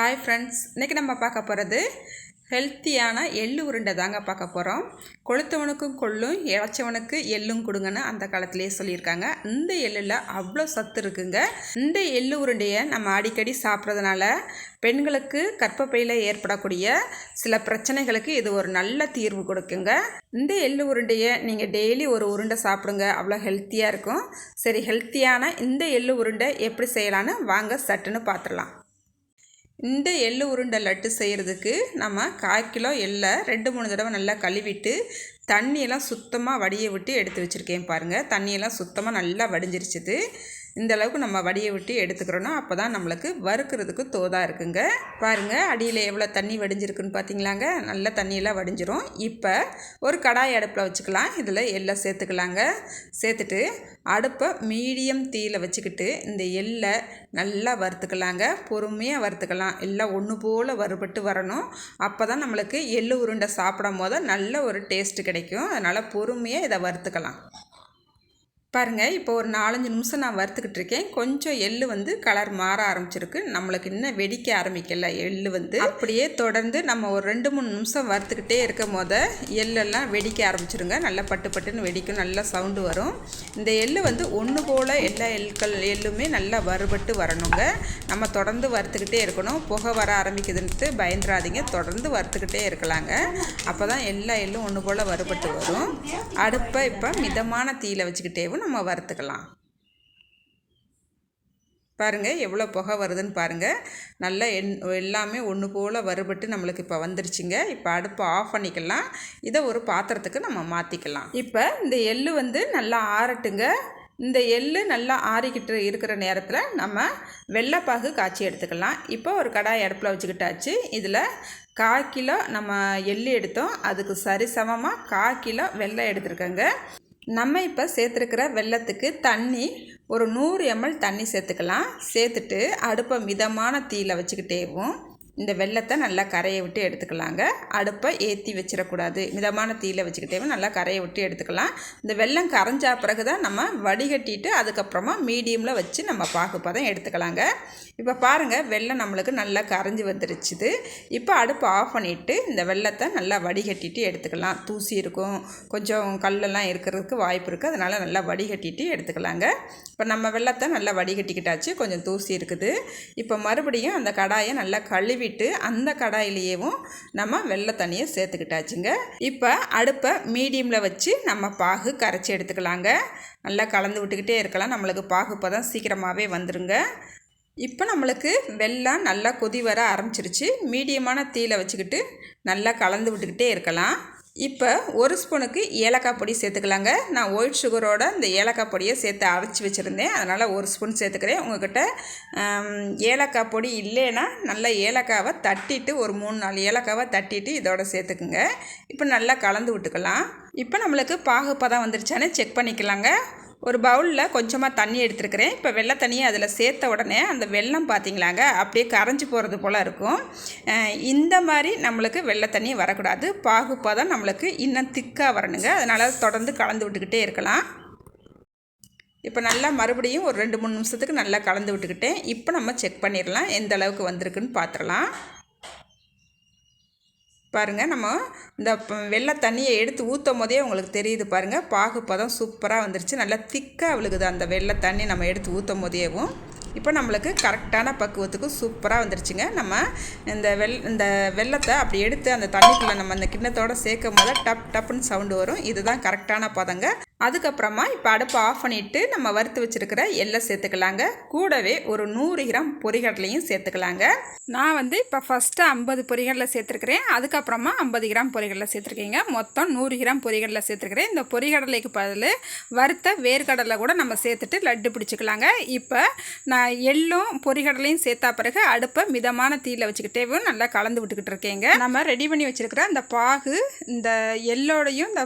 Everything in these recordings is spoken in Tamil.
ஹாய் ஃப்ரெண்ட்ஸ் இன்றைக்கி நம்ம பார்க்க போகிறது ஹெல்த்தியான எள்ளு உருண்டை தாங்க பார்க்க போகிறோம் கொளுத்தவனுக்கும் கொள்ளும் இழைச்சவனுக்கு எள்ளும் கொடுங்கன்னு அந்த காலத்திலேயே சொல்லியிருக்காங்க. இந்த எள்ளில் அவ்வளோ சத்து இருக்குங்க. இந்த எள்ளு உருண்டையை நம்ம அடிக்கடி சாப்பிட்றதுனால பெண்களுக்கு கற்பப்பையில் ஏற்படக்கூடிய சில பிரச்சனைகளுக்கு இது ஒரு நல்ல தீர்வு கொடுக்குங்க. இந்த எள்ளு உருண்டையை நீங்கள் டெய்லி ஒரு உருண்டை சாப்பிடுங்க. அவ்வளோ ஹெல்த்தியாக இருக்கும். சரி ஹெல்த்தியான இந்த எள்ளு உருண்டை எப்படி செய்யலான்னு வாங்க சட்டுன்னு பார்த்துடலாம். இந்த எள்ளு உருண்டை லட்டு செய்கிறதுக்கு நம்ம கால் கிலோ எள்ளை ரெண்டு மூணு தடவை நல்லா கழுவிட்டு தண்ணியெல்லாம் சுத்தமாக வடிய விட்டு எடுத்து வச்சுருக்கேன் பாருங்கள் தண்ணியெல்லாம் சுத்தமாக நல்லா வடிஞ்சிருச்சுது. இந்த அளவுக்கு நம்ம வடியை விட்டு எடுத்துக்கிறோன்னா அப்போ தான் நம்மளுக்கு வறுக்கிறதுக்கு தோதாக இருக்குங்க. பாருங்கள் அடியில் எவ்வளோ தண்ணி வடிஞ்சிருக்குன்னு பார்த்தீங்களாங்க? நல்ல தண்ணியெல்லாம் வடிஞ்சிரும். இப்போ ஒரு கடாய் அடுப்பில் வச்சுக்கலாம். இதில் எல்லாம் சேர்த்துக்கலாங்க. சேர்த்துட்டு அடுப்பை மீடியம் தீயில் வச்சுக்கிட்டு இந்த எள்ளை நல்லா வறுத்துக்கலாங்க. பொறுமையாக வறுத்துக்கலாம். எல்லாம் ஒன்று போல் வறுபட்டு வரணும். அப்போ தான் நம்மளுக்கு எள்ளு உருண்டை சாப்பிடும் போது நல்ல ஒரு டேஸ்ட்டு கிடைக்கும். அதனால் பொறுமையாக இதை வறுத்துக்கலாம். பாருங்கள் இப்போ ஒரு நாலஞ்சு நிமிஷம் நான் வறுத்துக்கிட்டு இருக்கேன் கொஞ்சம் எள்ளு வந்து கலர் மாற ஆரம்பிச்சிருக்கு. நம்மளுக்கு இன்னும் வெடிக்க ஆரம்பிக்கல. எள்ளு வந்து அப்படியே தொடர்ந்து நம்ம ஒரு ரெண்டு மூணு நிமிஷம் வறுத்துக்கிட்டே இருக்கும் போத எள்ளெல்லாம் வெடிக்க ஆரம்பிச்சிருங்க. நல்லா பட்டு பட்டுன்னு வெடிக்கும். நல்லா சவுண்டு வரும். இந்த எள்ளு வந்து ஒன்று போல் எல்லா எள்கள் எள்ளுமே நல்லா வறுபட்டு வரணுங்க. நம்ம தொடர்ந்து வறுத்துக்கிட்டே இருக்கணும். புகை வர ஆரம்பிக்குதுன்ட்டு பயந்துடாதீங்க தொடர்ந்து வறுத்துக்கிட்டே இருக்கலாங்க. அப்போ தான் எல்லா எள்ளும் ஒன்று போல் வறுபட்டு வரும். அடுப்பை இப்போ மிதமான தீயில் வச்சுக்கிட்டேவும் நம்ம வறுத்துக்கலாம். பாருங்கள் எவ்வளோ புகை வருதுன்னு பாருங்கள் நல்லா எண் எல்லாமே ஒன்று போல் வறுபட்டு நம்மளுக்கு இப்போ வந்துருச்சுங்க. இப்போ அடுப்பை ஆஃப் பண்ணிக்கலாம். இதை ஒரு பாத்திரத்துக்கு நம்ம மாற்றிக்கலாம் இப்போ இந்த எள்ளு வந்து நல்லா ஆறட்டுங்க. இந்த எள்ளு நல்லா ஆறிக்கிட்டு இருக்கிற நேரத்தில் நம்ம வெள்ளைப்பாகு காய்ச்சி எடுத்துக்கலாம். இப்போ ஒரு கடாய் அடுப்பில் வச்சுக்கிட்டாச்சு. இதில் கால் கிலோ நம்ம எள்ளு எடுத்தோம். அதுக்கு சரிசமமாக கால் கிலோ வெள்ளை எடுத்துருக்கேங்க. நம்ம இப்போ சேர்த்துருக்கிற வெள்ளத்துக்கு தண்ணி ஒரு நூறு எம்எல் தண்ணி சேர்த்துக்கலாம். சேர்த்துட்டு அடுப்பை மிதமான தீயில் வச்சுக்கிட்டேவும் இந்த வெள்ளத்தை நல்லா கரையை விட்டு எடுத்துக்கலாங்க. அடுப்பை ஏற்றி வச்சிடக்கூடாது. மிதமான தீயில் வச்சுக்கிட்டே நல்லா கரையை விட்டு எடுத்துக்கலாம். இந்த வெள்ளம் கரைஞ்சா பிறகு தான் நம்ம வடிகட்டிட்டு அதுக்கப்புறமா மீடியமில் வச்சு நம்ம பாகுப்பதம் எடுத்துக்கலாங்க. இப்போ பாருங்கள் வெள்ளம் நம்மளுக்கு நல்லா கரைஞ்சி வந்துருச்சுது. இப்போ அடுப்பு ஆஃப் பண்ணிவிட்டு இந்த வெள்ளத்தை நல்லா வடிகட்டிட்டு எடுத்துக்கலாம். தூசி இருக்கும். கொஞ்சம் கல்லெல்லாம் இருக்கிறதுக்கு வாய்ப்பு இருக்குது அதனால் நல்லா வடிகட்டிட்டு எடுத்துக்கலாங்க. இப்போ நம்ம வெள்ளத்தை நல்லா வடிகட்டிக்கிட்டாச்சு. கொஞ்சம் தூசி இருக்குது. இப்போ மறுபடியும் அந்த கடாயை நல்லா கழுவி விட்டு அந்த கடாயிலேயேவும் நம்ம வெள்ளை தண்ணியை சேர்த்துக்கிட்டாச்சுங்க. இப்போ அடுப்பை மீடியமில் வச்சு நம்ம பாகு கரைச்சி எடுத்துக்கலாங்க. நல்லா கலந்து விட்டுக்கிட்டே இருக்கலாம். நம்மளுக்கு பாகு இப்போ தான் சீக்கிரமாகவே வந்துடுங்க இப்போ நம்மளுக்கு வெள்ளம் நல்லா கொதி வர ஆரம்பிச்சிருச்சு. மீடியமான தீயில் வச்சுக்கிட்டு நல்லா கலந்து விட்டுக்கிட்டே இருக்கலாம். இப்போ ஒரு ஸ்பூனுக்கு ஏலக்காய் பொடி சேர்த்துக்கலாங்க. நான் ஒயிட் சுகரோட இந்த ஏலக்காய் பொடியை சேர்த்து அரைச்சி வச்சுருந்தேன். அதனால் ஒரு ஸ்பூன் சேர்த்துக்கிறேன். உங்கள்கிட்ட ஏலக்காய் பொடி இல்லைன்னா நல்லா ஏலக்காவை தட்டிட்டு ஒரு மூணு நாலு ஏலக்காவை தட்டிட்டு இதோட சேர்த்துக்குங்க. இப்போ நல்லா கலந்து விட்டுக்கலாம். இப்போ நம்மளுக்கு பாகுப்பதம் வந்துருச்சானே செக் பண்ணிக்கலாங்க. ஒரு பவுலில் கொஞ்சமாக தண்ணி எடுத்துருக்கிறேன். இப்போ வெள்ளை தண்ணியை அதில் சேர்த்த உடனே அந்த வெள்ளம் பார்த்திங்களாங்க? அப்படியே கரைஞ்சி போகிறது போல் இருக்கும். இந்த மாதிரி நம்மளுக்கு வெள்ளை தண்ணி வரக்கூடாது. பாகுப்பாக தான் நம்மளுக்கு இன்னும் திக்காக வரணுங்க. அதனால் தொடர்ந்து கலந்து விட்டுக்கிட்டே இருக்கலாம். இப்போ நல்லா மறுபடியும் ஒரு ரெண்டு மூணு நிமிஷத்துக்கு நல்லா கலந்து விட்டுக்கிட்டேன். இப்போ நம்ம செக் பண்ணிடலாம். எந்த அளவுக்கு வந்திருக்குன்னு பார்த்துடலாம். பாருங்கள் நம்ம இந்த வெள்ளை தண்ணியை எடுத்து ஊற்றும் போதே உங்களுக்கு தெரியுது பாருங்கள் பாகு பதம் சூப்பராக வந்துருச்சு. நல்லா திக்காக விழுகுது அந்த வெள்ளை தண்ணி நம்ம எடுத்து ஊற்றும் போதேவும். இப்போ நம்மளுக்கு கரெக்டான பக்குவத்துக்கு சூப்பராக வந்துருச்சுங்க. நம்ம இந்த வெள் இந்த வெள்ளத்தை அப்படி எடுத்து அந்த தண்ணிக்குள்ளே நம்ம அந்த கிண்ணத்தோடு சேர்க்கும் போது டப் டப்புன்னு சவுண்டு வரும். இதுதான் கரெக்டான பதங்க. அதுக்கப்புறமா இப்போ அடுப்பை ஆஃப் பண்ணிவிட்டு நம்ம வறுத்து வச்சுருக்கிற எல்லை சேர்த்துக்கலாங்க. கூடவே ஒரு நூறு கிராம் பொரிகடலையும் சேர்த்துக்கலாங்க. நான் வந்து இப்போ ஃபஸ்ட்டு ஐம்பது பொரிகடலை சேர்த்துருக்கிறேன். அதுக்கப்புறமா ஐம்பது கிராம் பொரிகடலை சேர்த்துருக்கீங்க. மொத்தம் நூறு கிராம் பொரிகடலை சேர்த்துருக்கிறேன். இந்த பொரிகடலைக்கு பதில் வறுத்த வேர்க்கடலை கூட நம்ம சேர்த்துட்டு லட்டு பிடிச்சிக்கலாங்க. இப்போ நான் எள்ளும் பொரிகடலையும் சேர்த்தா பிறகு அடுப்பை மிதமான தீயில் வச்சுக்கிட்டேவும் நல்லா கலந்து விட்டுக்கிட்டு இருக்கேங்க. நம்ம ரெடி பண்ணி வச்சுருக்கிற அந்த பாகு இந்த எள்ளோடையும் இந்த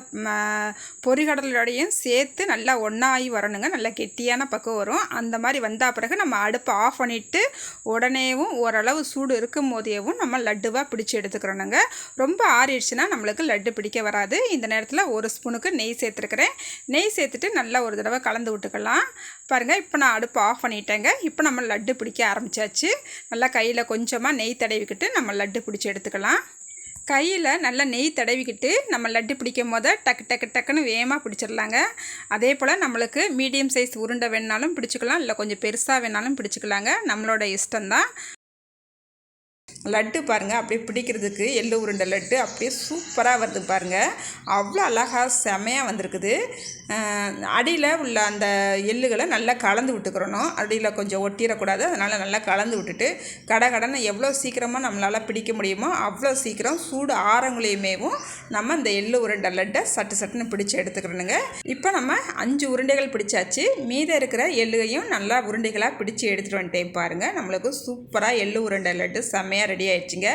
பொரிகடலையோடையும் எல்லாத்தையும் சேர்த்து நல்லா ஒன்றாகி வரணுங்க. நல்லா கெட்டியான பக்கம் வரும். அந்த மாதிரி வந்தால் பிறகு நம்ம அடுப்பை ஆஃப் பண்ணிவிட்டு உடனேவும் ஓரளவு சூடு இருக்கும் போதேவும் நம்ம லட்டுவாக பிடிச்சி எடுத்துக்கிறோனுங்க ரொம்ப ஆறிடுச்சுன்னா நம்மளுக்கு லட்டு பிடிக்க வராது. இந்த நேரத்தில் ஒரு ஸ்பூனுக்கு நெய் சேர்த்துருக்குறேன். நெய் சேர்த்துட்டு நல்லா ஒரு தடவை கலந்து விட்டுக்கலாம். பாருங்கள் இப்போ நான் அடுப்பு ஆஃப் பண்ணிட்டேங்க. இப்போ நம்ம லட்டு பிடிக்க ஆரம்பித்தாச்சு நல்லா கையில் கொஞ்சமாக நெய் தடவிக்கிட்டு நம்ம லட்டு பிடிச்சி எடுத்துக்கலாம். கையில் நல்லா நெய் தடவிக்கிட்டு நம்ம லட்டு பிடிக்கும் போது டக்கு டக்கு டக்குன்னு வேகமாக பிடிச்சிடலாங்க. அதே போல் நம்மளுக்கு மீடியம் சைஸ் உருண்டை வேணாலும் பிடிச்சிக்கலாம் இல்லை கொஞ்சம் பெருசாக வேணாலும் பிடிச்சிக்கலாங்க. நம்மளோட இஷ்டம்தான். லட்டு பாருங்கள் அப்படியே பிடிக்கிறதுக்கு எள்ளு உருண்டை லட்டு அப்படியே சூப்பராக வருது பாருங்கள் அவ்வளோ அழகாக செமையாக வந்திருக்குது. அடியில் உள்ள அந்த எள்ளுகளை நல்லா கலந்து விட்டுக்கிறணும். அடியில் கொஞ்சம் ஒட்டிடக்கூடாது அதனால் நல்லா கலந்து விட்டுட்டு கடை கடனை எவ்வளோ சீக்கிரமாக நம்மளால் பிடிக்க முடியுமோ அவ்வளோ சீக்கிரம் சூடு ஆரங்குலையுமேவும் நம்ம இந்த எள்ளு உருண்டை லட்டை சட்டு சட்டுன்னு பிடிச்சி எடுத்துக்கிறணுங்க. இப்போ நம்ம அஞ்சு உருண்டைகள் பிடிச்சாச்சு. மீதம் இருக்கிற எள்ளுகையும் நல்லா உருண்டைகளாக பிடிச்சி எடுத்துகிட்டு வந்துட்டேன் பாருங்கள் நம்மளுக்கு சூப்பராக எள்ளு உருண்டை லட்டு செமையாக ரெடி ஆயிடுச்சுங்க.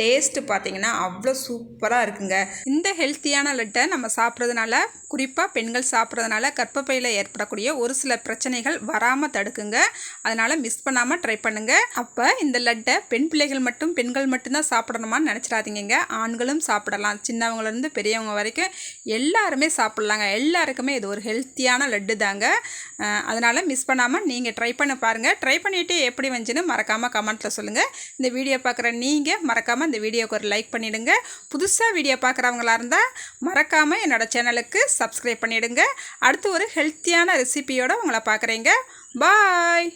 டேஸ்ட்டு பார்த்தீங்கன்னா அவ்வளோ சூப்பராக இருக்குங்க. இந்த ஹெல்த்தியான லட்டை நம்ம சாப்பிட்றதுனால குறிப்பாக பெண்கள் சாப்பிட்றதுனால கற்பப்பையில் ஏற்படக்கூடிய ஒரு சில பிரச்சனைகள் வராமல் தடுக்குங்க. அதனால் மிஸ் பண்ணாமல் ட்ரை பண்ணுங்கள் அப்போ இந்த லட்டை பெண் பிள்ளைகள் மட்டும் பெண்கள் மட்டும்தான் சாப்பிடணுமான்னு நினச்சிடாதீங்க ஆண்களும் சாப்பிடலாம். சின்னவங்கலேருந்து பெரியவங்க வரைக்கும் எல்லாருமே சாப்பிட்லாங்க. எல்லாருக்குமே இது ஒரு ஹெல்த்தியான லட்டு தாங்க. அதனால் மிஸ் பண்ணாமல் நீங்கள் ட்ரை பண்ண பாருங்கள் ட்ரை பண்ணிவிட்டு எப்படி வந்துச்சுன்னு மறக்காமல் கமெண்ட்டில் சொல்லுங்கள் இந்த வீடியோ பார்க்குற நீங்கள் மறக்காமல் இந்த வீடியோக்கு ஒரு லைக் பண்ணிவிடுங்க புதுசாக வீடியோ பார்க்குறவங்களா இருந்தால் மறக்காமல் என்னோடய சேனலுக்கு சப்ஸ்கிரைப் பண்ணிவிடுங்க அடுத்து ஒரு ஹெல்த்தியான ரெசிபியோடு உங்களை பார்க்குறேங்க. பாய்!